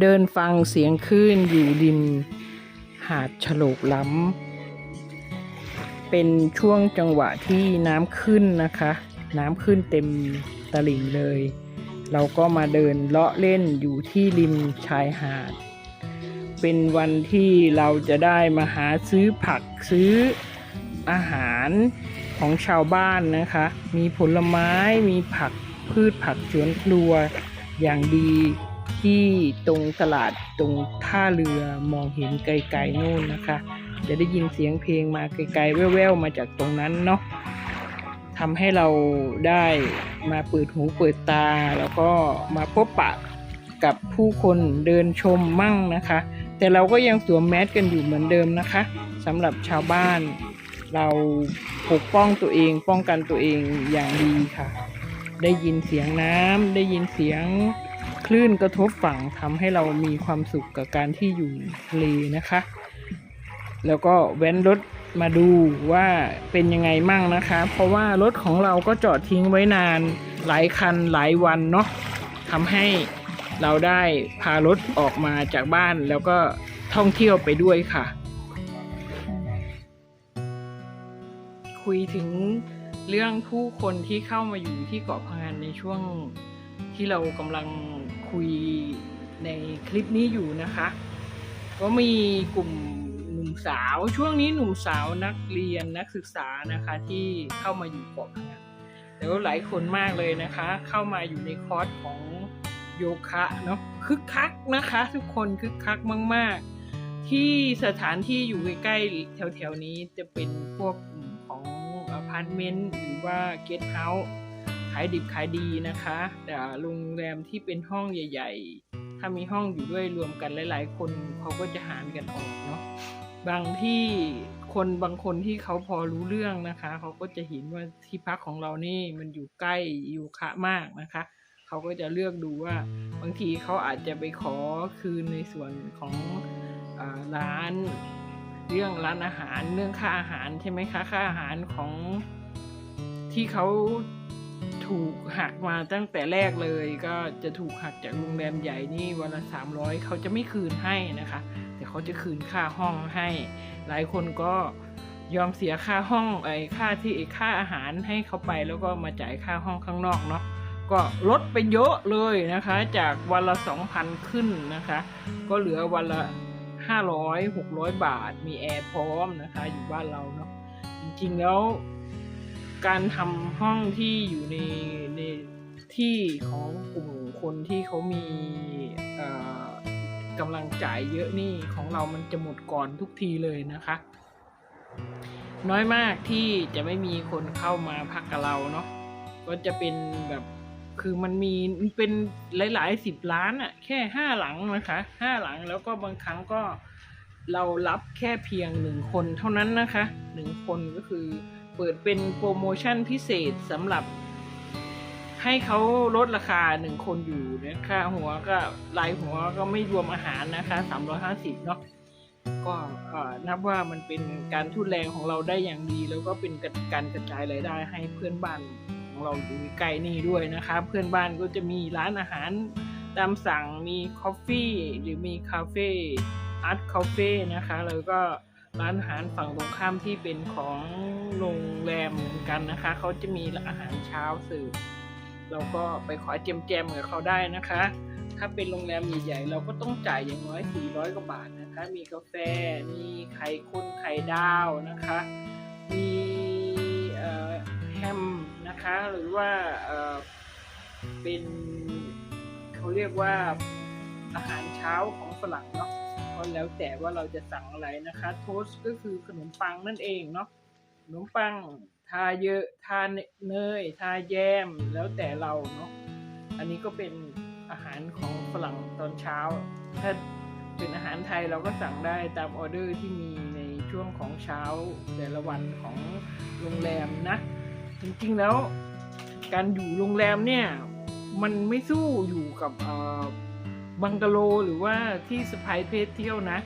เดินฟังเสียงคลื่นอยู่ริม หาดฉลกล้ำ เป็นช่วงจังหวะที่น้ำขึ้นนะคะ น้ำขึ้นเต็มตลิ่งเลย เราก็มาเดินเลาะเล่นอยู่ที่ริมชายหาด เป็นวันที่เราจะได้มาหาซื้อผักซื้ออาหารของชาวบ้านนะคะ มีผลไม้ มีผักพืชผักสวนครัวอย่างดี ที่ตรงตลาดตรงท่าเรือมองเห็นไกลๆนู่นนะคะ จะได้ยินเสียงเพลงมาไกลๆแว่วๆมาจากตรงนั้นเนาะทำให้เราได้มาเปิดหูเปิดตา แล้วก็มาพบปะกับผู้คนเดินชมมั่งนะคะ แต่เราก็ยังสวมแมสกันอยู่เหมือนเดิมนะคะสำหรับชาวบ้านเราปกป้องตัวเองป้องกันตัวเองอย่างดีค่ะ ได้ยินเสียงน้ำได้ยินเสียง ลื่นกระทบฝั่งทำให้เรามีความสุขกับการที่อยู่ทะเลนะคะ แล้วก็แว้นรถมาดูว่าเป็นยังไงมั่งนะคะ เพราะว่ารถของเราก็จอดทิ้งไว้นานหลายคันหลายวันเนาะทำให้เราได้พารถออกมาจากบ้านแล้วก็ท่องเที่ยวไปด้วยค่ะ คุยถึงเรื่องผู้คนที่เข้ามาอยู่ที่เกาะพะงันในช่วงที่เรากำลัง คุยในคลิปนี้อยู่นะคะ ก็มีกลุ่มหนุ่มสาวช่วงนี้หนุ่มสาวนักเรียนนักศึกษานะคะที่เข้ามาอยู่เกาะพะงันแต่ว่าหลายคนมากเลยนะคะ เข้ามาอยู่ในคอร์สของโยคะเนาะคึกคักนะคะ ทุกคนคึกคักมาก ๆ ที่สถานที่อยู่ใกล้ๆแถวๆนี้จะเป็นพวกของอพาร์ตเมนต์หรือว่าเกสต์เฮาส์ ขายดิบขายดีนะคะแต่โรงแรมที่เป็นห้องใหญ่ ๆ ถ้ามีห้องอยู่ด้วยรวมกันหลายๆ คนเขาก็จะหารกันออกเนาะบางที่คนบางคนที่เขาพอรู้เรื่องนะคะ เขาก็จะเห็นว่าที่พักของเรานี่มันอยู่ใกล้อยู่คะมากนะคะเขาก็จะเลือกดูว่าบางทีเขาอาจจะไปขอคืนในส่วนของอร้านเรื่องร้านอาหารเรื่องค่าอาหารใช่ไหมคะค่าอาหารของที่เขา ถูกหักมาตั้งแต่แรกเลยก็จะถูกหักจากโรงแรมใหญ่นี่วันละสามร้อยเขาจะไม่คืนให้นะคะ แต่เขาจะคืนค่าห้องให้ หลายคนก็ยอมเสียค่าห้องไอ้ค่าที่ค่าอาหารให้เขาไปแล้วก็มาจ่ายค่าห้องข้างนอกเนาะก็ลดไปเยอะเลยนะคะ จากวันละ2,000 ขึ้นนะคะ ก็เหลือวันละ 500 600 บาท มีแอร์พร้อมนะคะ อยู่บ้านเราเนาะจริงๆแล้ว การทำห้องที่อยู่ในในที่ของกลุ่มคนที่เขามีกำลังจ่ายเยอะนี่ของเรามันจะหมดก่อนทุกทีเลยนะคะ น้อยมากที่จะไม่มีคนเข้ามาพักกับเราเนาะก็จะเป็นแบบคือมันมีเป็นหลายๆสิบล้านอะแค่ห้าหลังนะคะห้าหลังแล้วก็บางครั้งก็เรารับแค่เพียงหนึ่งคนเท่านั้นนะคะหนึ่งคนก็คือ เปิดเป็นโปรโมชั่นพิเศษสำหรับให้เขาลดราคาหนึ่งคนอยู่นะค่าหัวก็รายหัวก็ไม่รวมอาหารนะคะสามร้อยห้าสิบเนาะก็นับว่ามันเป็นการทุนแรงของเราได้อย่างดี แล้วก็เป็นการกระจายรายได้ให้เพื่อนบ้านของเราอยู่ใกล้นี่ด้วยนะคะเพื่อนบ้านก็จะมีร้านอาหารตามสั่งมีคอฟฟี่หรือมีคาเฟ่อาร์ตคาเฟ่นะคะแล้วก็ ร้านอาหารฝั่งตรงข้ามที่เป็นของโรงแรมเหมือนกันนะคะ เขาจะมีอาหารเช้าเสิร์ฟเราก็ไปขอเจมแจมๆกับเขาได้นะคะ ถ้าเป็นโรงแรมใหญ่ๆ เราก็ต้องจ่ายอย่างน้อย 400 กว่าบาทนะคะ มีกาแฟ มีไข่ข้นไข่ดาวนะคะ มีแฮมนะคะ หรือว่าเเป็นเขาเรียกว่าอาหารเช้าของฝรั่งเนาะ ก็แล้วแต่ว่าเราจะสั่งอะไรนะคะ โทสก็คือขนมปังนั่นเองเนาะขนมปังทาเยอะทาเนยทาแยมแล้วแต่เราเนาะอันนี้ก็เป็นอาหารของฝรั่งตอนเช้า ถ้าเป็นอาหารไทยเราก็สั่งได้ตามออเดอร์ที่มีในช่วงของเช้าแต่ละวันของโรงแรมนะ จริงๆแล้ว การอยู่โรงแรมเนี่ย มันไม่สู้อยู่กับ บังกะโลหรือว่าที่สไปเพสเที่ยวนะ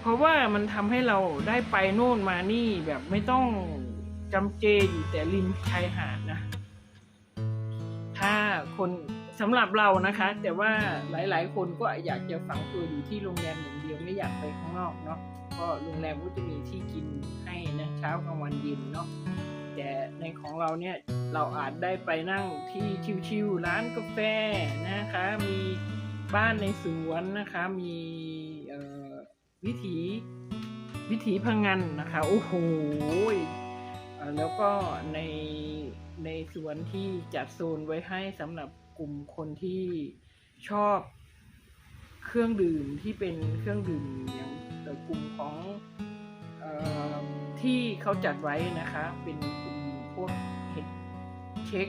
เพราะว่ามันทำให้เราได้ไปโน่นมานี่แบบไม่ต้องจำเจอยู่แต่ริมชายหาดนะ ถ้าคนสำหรับเรานะคะ แต่ว่าหลาย ๆ คนก็อยากจะฝังตัวอยู่ที่โรงแรมอย่างเดียวไม่อยากไปข้างนอกเนาะก็โรงแรมก็จะมีที่กินให้นะเช้ากลางวันเย็นเนาะแต่ในของเราเนี่ยเราอาจได้ไปนั่งที่ชิวๆร้านกาแฟนะคะมี บ้านในสวนนะคะมีวิถีวิถีพังงานนะคะโอ้โหแล้วก็ในในสวนที่จัดโซนไว้ให้สำหรับกลุ่มคนที่ชอบเครื่องดื่มที่เป็นเครื่องดื่มอย่างกลุ่มของออที่เขาจัดไว้นะคะ เป็นกลุ่มพวกเห็ดเช็ค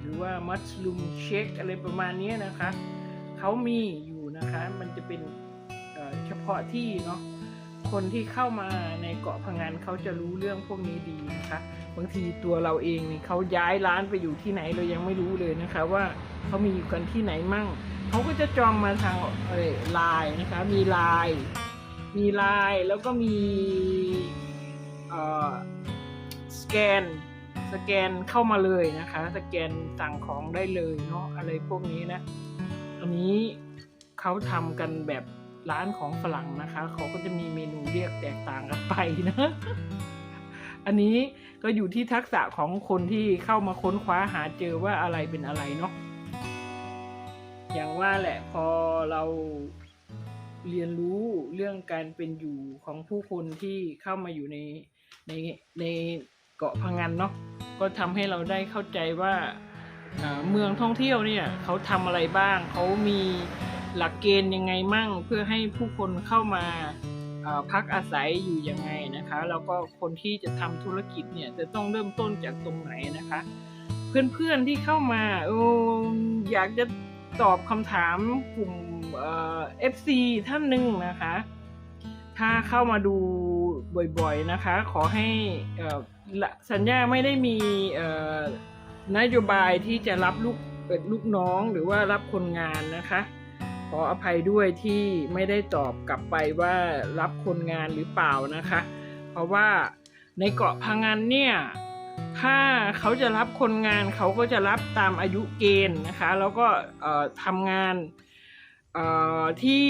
หรือว่ามัสลูมเช็คอะไรประมาณนี้นะคะ เขามีอยู่นะคะ มันจะเป็นเเฉพาะที่เนาะคนที่เข้ามาในเกาะพังงานเขาจะรู้เรื่องพวกนี้ดีนะคะบางทีตัวเราเองเนี่ยเขาย้ายร้านไปอยู่ที่ไหนเรายังไม่รู้เลยนะคะ ว่าเขามีอยู่กันที่ไหนมั่งเขาก็จะจองมาทางไลน์นะคะ มีไลน์มีไลน์แล้วก็มีเอ่อสแกนสแกนเข้ามาเลยนะคะ สแกนสั่งของได้เลยเนาะอะไรพวกนี้นะ อันนี้เขาทำกันแบบร้านของฝรั่งนะคะ เขาก็จะมีเมนูเรียกแตกต่างกันไปนะ อันนี้ก็อยู่ที่ทักษะของคนที่เข้ามาค้นคว้าหาเจอว่าอะไรเป็นอะไรเนาะ อย่างว่าแหละพอเราเรียนรู้เรื่องการเป็นอยู่ของผู้คนที่เข้ามาอยู่ในในในเกาะพังงานเนาะ ก็ทำให้เราได้เข้าใจว่าอ่า เมืองท่องเที่ยวเนี่ยเขาทำอะไรบ้าง เขามีหลักเกณฑ์ยังไงมั่ง เพื่อให้ผู้คนเข้ามาพักอาศัยอยู่ยังไงนะคะ แล้วก็คนที่จะทำธุรกิจเนี่ยจะต้องเริ่มต้นจากตรงไหนนะคะ เพื่อนๆที่เข้ามาโออยากจะตอบคำถามกลุ่มเอฟซีท่านหนึ่งนะคะ ถ้าเข้ามาดูบ่อยๆนะคะ ขอให้สัญญาไม่ได้มี นโยบายที่จะรับลูกเลูกน้องหรือว่ารับคนงานนะคะ ขออภัยด้วยที่ไม่ได้ตอบกลับไปว่ารับคนงานหรือเปล่านะคะ เพราะว่าในเกาะพังงานเนี่ยถ้าเขาจะรับคนงานเขาก็จะรับตามอายุเกณฑ์นะคะ แล้วก็ทำงานที่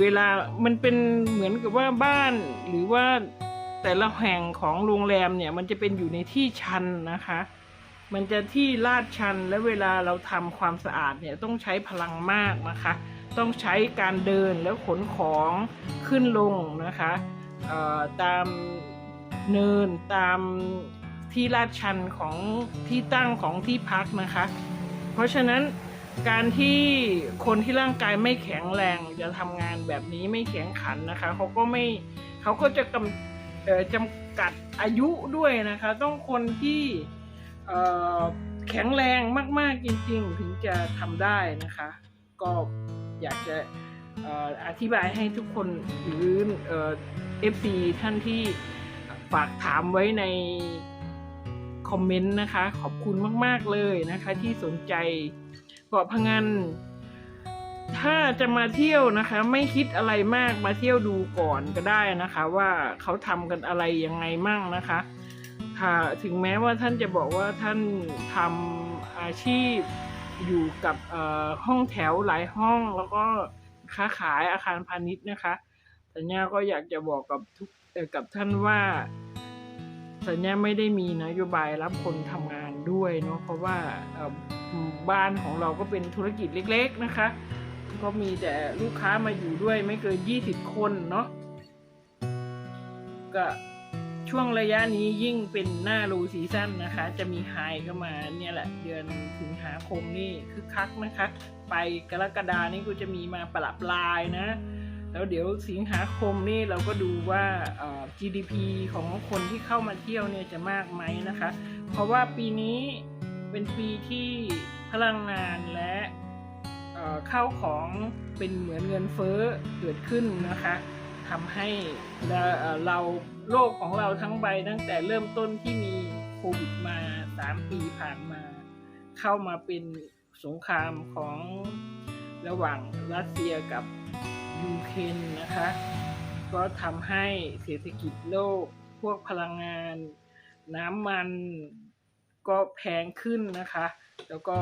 เวลามันเป็นเหมือนกับว่าบ้านหรือว่าแต่ละแห่งของโรงแรมเนี่ยมันจะเป็นอยู่ในที่ชันนะคะ มันจะที่ลาดชันและเวลาเราทำความสะอาดเนี่ยต้องใช้พลังมากนะคะ ต้องใช้การเดินแล้วขนของขึ้นลงนะคะตามเนินตามที่ลาดชันของที่ตั้งของที่พักนะคะ เพราะฉะนั้นการที่คนที่ร่างกายไม่แข็งแรงจะทำงานแบบนี้ไม่แข็งขันนะคะเขาก็ไม่เขาก็จะกำจำกัดอายุด้วยนะคะ ต้องคนที่ แข็งแรงมาก ๆ จริง ๆ ถึงจะทำได้นะคะ ก็อยากจะออธิบายให้ทุกคนหรือเอ่อฟซีท่านที่ฝากถามไว้ในคอมเมนต์นะคะ ขอบคุณมาก ๆ เลยนะคะ ที่สนใจเกาะพังงานถ้าจะมาเที่ยวนะคะ ไม่คิดอะไรมากมาเที่ยวดูก่อนก็ได้นะคะ ว่าเขาทำกันอะไรยังไงมั่งนะคะ ถ้าถึงแม้ว่าท่านจะบอกว่าท่านทำอาชีพอยู่กับห้องแถวหลายห้องแล้วก็ค้าขายอาคารพาณิชย์นะคะ สัญญาก็อยากจะบอกกับทุกเออกับท่านว่า สัญญาไม่ได้มีนโยบายรับคนทำงานด้วยเนาะเพราะว่าบ้านของเราก็เป็นธุรกิจเล็ก ๆนะคะ ก็มีแต่ลูกค้ามาอยู่ด้วยไม่เกิน 20 คนเนาะก็ ช่วงระยะนี้ยิ่งเป็นหน้ารูซีซั่นนะคะ จะมีไฮเข้ามาเนี่ยแหละเดือนสิงหาคมนี่คือคักนะคะ ไปกรกฎานี่ก็จะมีมาปรับลายนะ แล้วเดี๋ยวสิงหาคมนี่เราก็ดูว่า GDP ของคนที่เข้ามาเที่ยวเนี่ยจะมากไหมนะคะ เพราะว่าปีนี้เป็นปีที่พลังงานและเข้าของเป็นเหมือนเงินเฟ้อเกิดขึ้นนะคะ ทำให้เราโลกของเราทั้งใบตั้งแต่เริ่มต้นที่มีโควิดมา 3 ปีผ่านมา เข้ามาเป็นสงครามของระหว่างรัสเซียกับยูเครนนะคะ ก็ทำให้เศรษฐกิจโลกพวกพลังงาน น้ำมันก็แพงขึ้นนะคะ แล้วก็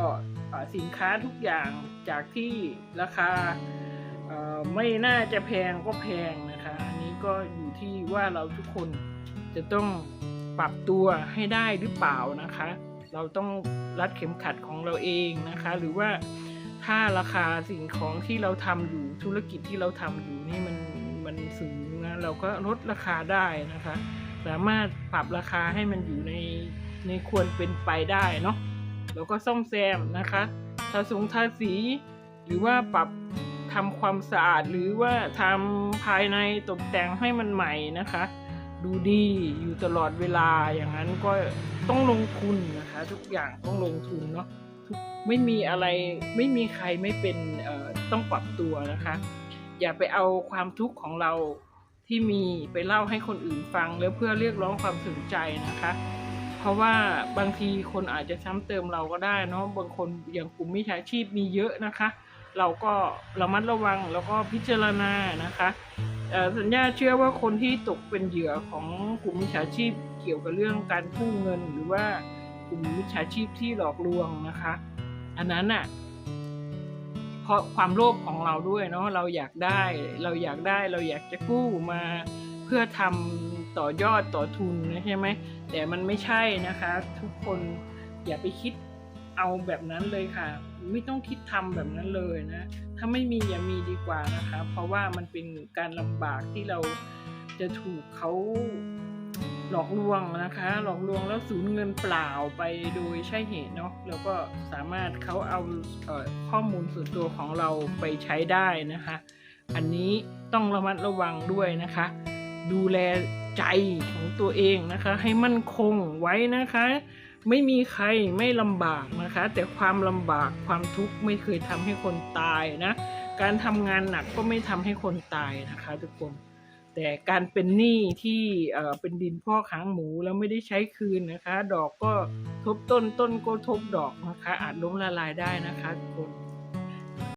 สินค้าทุกอย่างจากที่ราคาไม่น่าจะแพงก็แพงนะ ก็อยู่ที่ว่าเราทุกคนจะต้องปรับตัวให้ได้หรือเปล่านะคะ เราต้องรัดเข็มขัดของเราเองนะคะ หรือว่าถ้าราคาสิ่งของที่เราทำอยู่ธุรกิจที่เราทำอยู่นี่มันมันสูงนะเราก็ลดราคาได้นะคะ สามารถปรับราคาให้มันอยู่ในในควรเป็นไปได้เนาะแล้วก็ซ่อมแซมนะคะทาสูงทาสีหรือว่าปรับ ทำความสะอาดหรือว่าทำภายในตกแต่งให้มันใหม่นะคะ ดูดีอยู่ตลอดเวลาอย่างนั้นก็ต้องลงทุนนะคะ ทุกอย่างต้องลงทุนเนาะไม่มีอะไรไม่มีใครไม่เป็นต้องปรับตัวนะคะ อย่าไปเอาความทุกข์ของเราที่มีไปเล่าให้คนอื่นฟัง แล้วเพื่อเรียกร้องความสนใจนะคะ เพราะว่าบางทีคนอาจจะซ้ำเติมเราก็ได้เนาะบางคนอย่างกลุ่มมิจฉาชีพมีเยอะนะคะ เราก็ระมัดระวังแล้วก็พิจารณานะคะสัญญาเชื่อว่าคนที่ตกเป็นเหยื่อของกลุ่มมิจฉาชีพเกี่ยวกับเรื่องการกู้เงิน หรือว่ากลุ่มมิจฉาชีพที่หลอกลวงนะคะ อันนั้นอะเพราะความโลภของเราด้วยเนาะเราอยากได้เราอยากได้เราอยากจะกู้มาเพื่อทำต่อยอดต่อทุนนะใช่ไหมแต่มันไม่ใช่นะคะ ทุกคนอย่าไปคิดเอาแบบนั้นเลยค่ะ ไม่ต้องคิดทำแบบนั้นเลยนะ ถ้าไม่มีอย่ามีดีกว่านะคะ เพราะว่ามันเป็นการลำบากที่เราจะถูกเขาหลอกลวงนะคะ หลอกลวงแล้วสูญเงินเปล่าไปโดยใช่เหตุเนาะแล้วก็สามารถเขาเอาเออข้อมูลส่วนตัวของเราไปใช้ได้นะคะ อันนี้ต้องระมัดระวังด้วยนะคะ ดูแลใจของตัวเองนะคะ ให้มั่นคงไว้นะคะ ไม่มีใครไม่ลำบากนะคะ แต่ความลำบากความทุกข์ไม่เคยทำให้คนตายนะ การทำงานหนักก็ไม่ทำให้คนตายนะคะทุกคน แต่การเป็นหนี้ที่เป็นดินพ่อกหางหมูแล้วไม่ได้ใช้คืนนะคะ ดอกก็ทบต้นต้นก็ทบดอกนะคะ อาจล้มละลายได้นะคะทุกคน